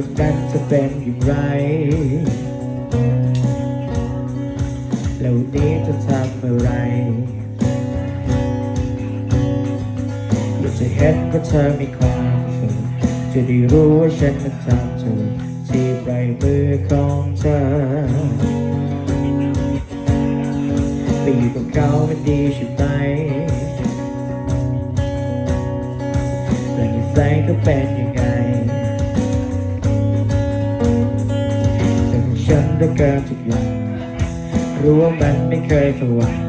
ไปอยู่ตรงนั้นจะเป็นอย่างไร แล้วนี้จะทำอะไรอยากจะเห็นว่าเธอมีความสุขจะได้รู้ว่าฉันนั้นทำถูกที่ปลายมือของเธอไปอยู่กับเขามันดีใช่ไหมแต่นิสัยเขาเป็นยังไง ฉันได้เกินทุกอย่าง รู้ว่ามันไม่เคยสว่าง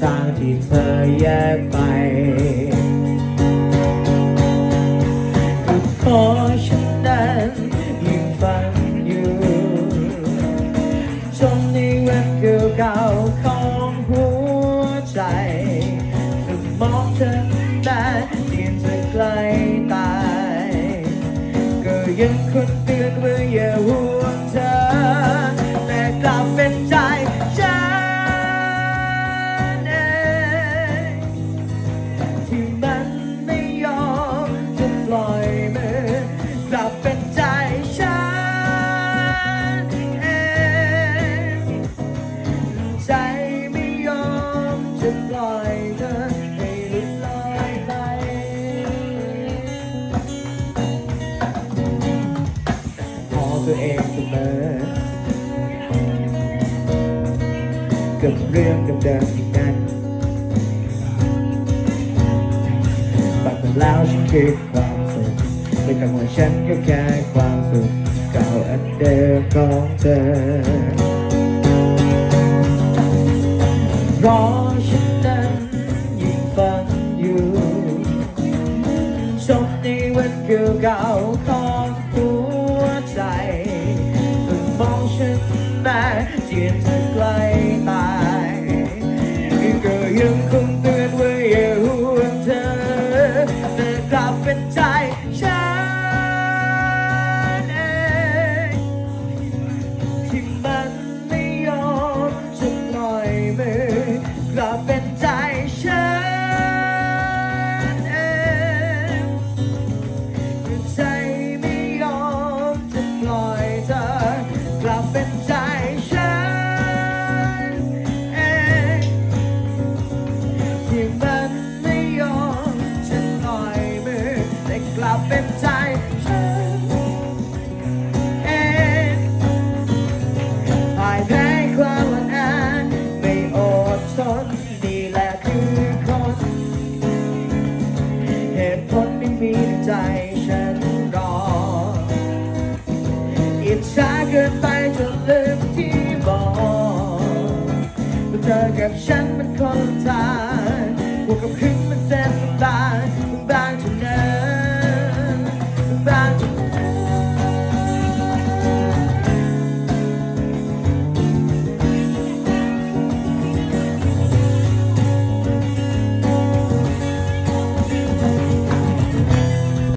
ทางที่เธอแยกไปก็พราะฉันนั้นยังฟังอยู่จนในวันเก่าๆของหัวใจจะมองเธอได้เพียงจะใกลตาย ก็ยังคนเตือนว่าอย่าห่ว จะปล่อยเธอให้หลุดลอยไป พอตัวเองเสมอกับเรื่องเดิมๆอย่นั้นบัดมาแล้วฉันคือความสุขไม่ต้องว่าฉันก็แค่ความสุขเก่าอันเดิมของเธอ วันเก่าของหัวใจต้องมองฉันมาเจียนจะไกลตายก็ยังคง ช้าเกินไปจนลืมที่บอกว่าเธอกับฉันมันคนละทางบวกกับคืนมันเส้นบางบาง